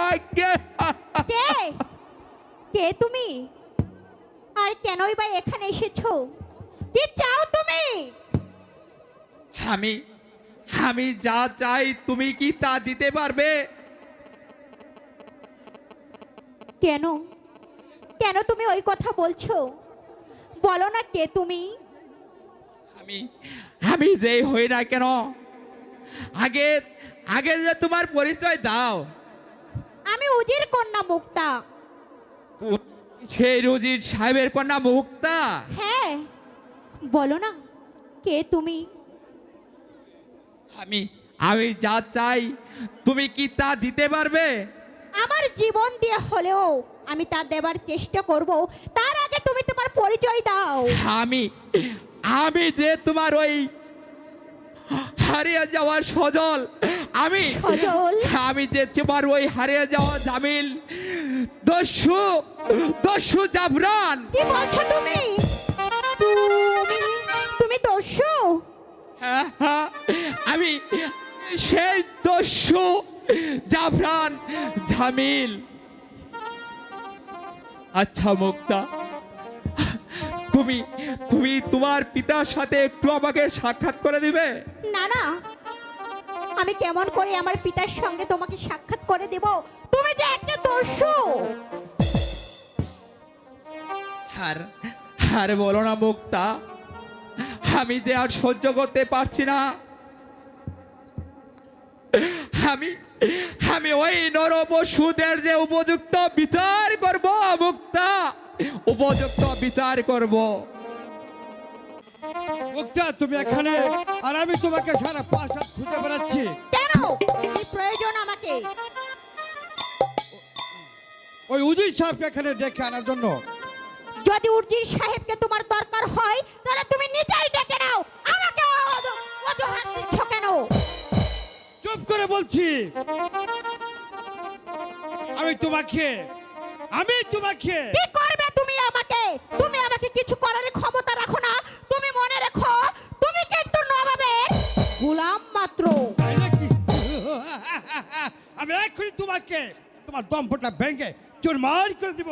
ভাগ্যে কে? কে তুমি? আর কেনই বা এখানে এসেছ? কি চাও তুমি? আমি আমি যা চাই তুমি কি তা দিতে পারবে? কেন? কেন তুমি ওই কথা বলছো? বলো না কে তুমি? আমি আমি যে হই না কেন? আগে আগে যে তোমার পরিচয় দাও। উজির কন্যা মুক্তা। সেই রুজির সাহেবের কন্যা মুক্তা? হ্যাঁ বলো না কে তুমি? আমি আমি যা চাই তুমি কি তা দিতে পারবে? আমার জীবন দিয়ে হলেও আমি তা দেবার চেষ্টা করব তার আগে তুমি তোমার পরিচয় দাও। আমি আমি যে তোমার ওই হারিয়ে যাওয়ার সজল আমি আমি যে তোমার ওই হারিয়ে যাওয়া জামিল দস্যু দস্যু জাফরান। কি বলছো তুমি তুমি দস্যু? হ্যাঁ, হ্যাঁ, আমি সেই দস্যু জাফরান জামিল। আচ্ছা মুক্তা তুমি তুমি তোমার পিতার সাথে একটু আমাকে সাক্ষাৎ করে দিবে? না না আমি কেমন করে আমার পিতার সঙ্গে তোমাকে সাক্ষাৎ করে দেব? তুমি যে একটা দস্যু! আর আর বলো না, মুক্তা। আমি যে আর সহ্য করতে পারছি না। আমি আমি ওই নরপশুদের যে উপযুক্ত বিচার করব, মুক্তা। উপযুক্ত বিচার করব। মুক্তা তুমি এখানে আর আমি তোমাকে সারা খুঁজে বেড়াচ্ছি। কেন? কি প্রয়োজন আমাকে? ওই উজির সাহেবকে এখানে ডেকে আনার জন্য। যদি সাহেবকে তোমার দরকার হয় তাহলে তুমি নিজেই ডেকে নাও। আমাকে অজুহাত দিচ্ছ কেন? চুপ করে বলছি। আমি তোমাকে আমি তোমাকে। কি করবে তুমি আমাকে? তুমি আমাকে কিছু করার ক্ষমতা আমি এক্ষুনি তোমাকে তোমার দম্পটা ভেঙে চুরমার করে দিব।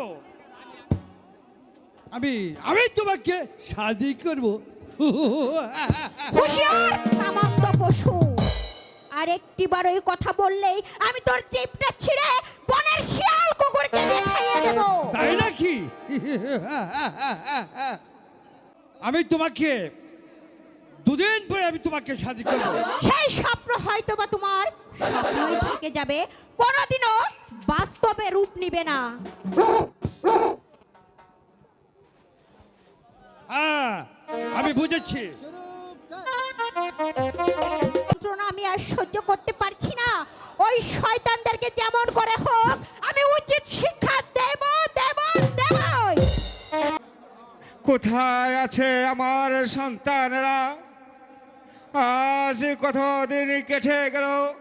আমি আমি তোমাকে শাদি করব। হুঁশিয়ার সামান্ত পশু। আর একটিবার ওই কথা বললেই আমি তোর চিপটা ছিঁড়ে বনের শিয়াল কুকুরকে দিয়ে খাইয়ে দেব। তাই নাকি? আমি তোমাকে দুদিন পরে আমি তোমাকে শাদি করব। সেই স্বপ্ন হয়তো বা তোমার স্বপ্নই থেকে যাবে। কোনোদিনও বাস্তবে রূপ নিবে না। হ্যাঁ আমি বুঝেছি। যন্ত্রণা আমি আর সহ্য করতে পারছি না। ওই শয়তানদেরকে যেমন করে হোক আমি উচিত শিক্ষা দেব দেব দেবই। কোথায় আছে আমার সন্তানেরা? আজ কতদিন কেটে গেল।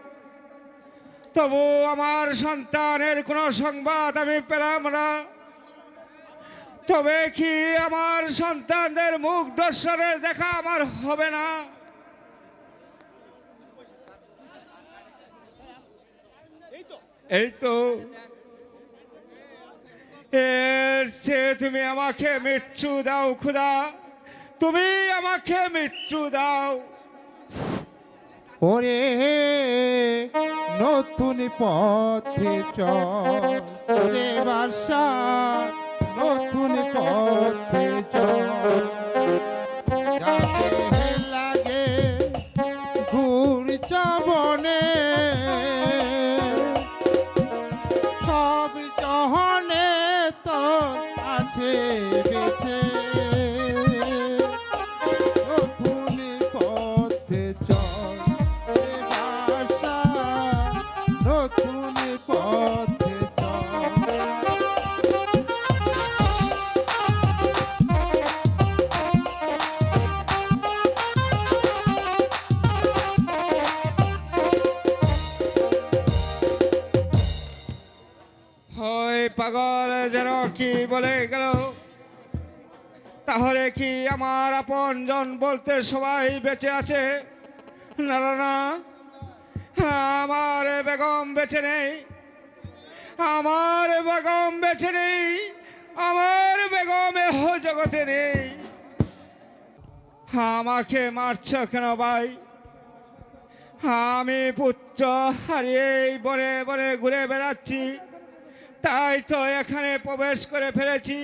তবু আমার সন্তানের কোনো সংবাদ আমি পেলাম না। তবে কি আমার সন্তানদের মুখ দর্শনের দেখা আমার হবে না? এই তো। এর তুমি আমাকে মৃত্যু দাও, খুদা। তুমি আমাকে মৃত্যু দাও। ওরে নতুন পথে চলে বাসা নতুন পথে চ লাগে চাবনে হয় পাগল যেন কি বলে গেল? তাহলে কি আমার আপন জন বলতে সবাই বেঁচে আছে? না না আমার বেগম বেঁচে নেই। আমার বেগম বেছে নেই। আমার বেগম এহ জগতে নেই। আমাকে মারছ কেন ভাই? আমি পুত্র হারিয়ে বনে বনে ঘুরে বেড়াচ্ছি। তাই তো এখানে প্রবেশ করে ফেলেছি।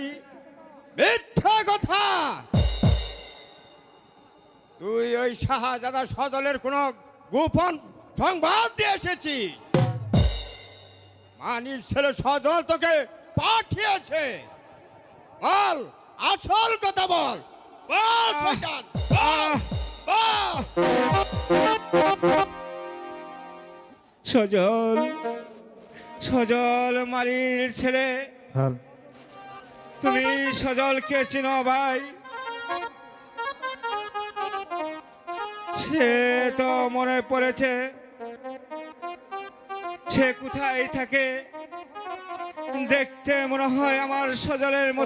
মিথ্যা কথা! তুই ওই শাহজাদা সদলের কোন গোপন সংবাদ দিয়ে এসেছিস? মানির ছেলে সদল তোকে পাঠিয়েছে। বল আসল কথা বল। বল শয়তান। সজল সজল মারির ছেলে। তুমি সজলকে চিনো ভাই? সে তো মনে পড়েছে। সে কোথায় থাকে? দেখতে মনে হয় আমার সজলের মতো।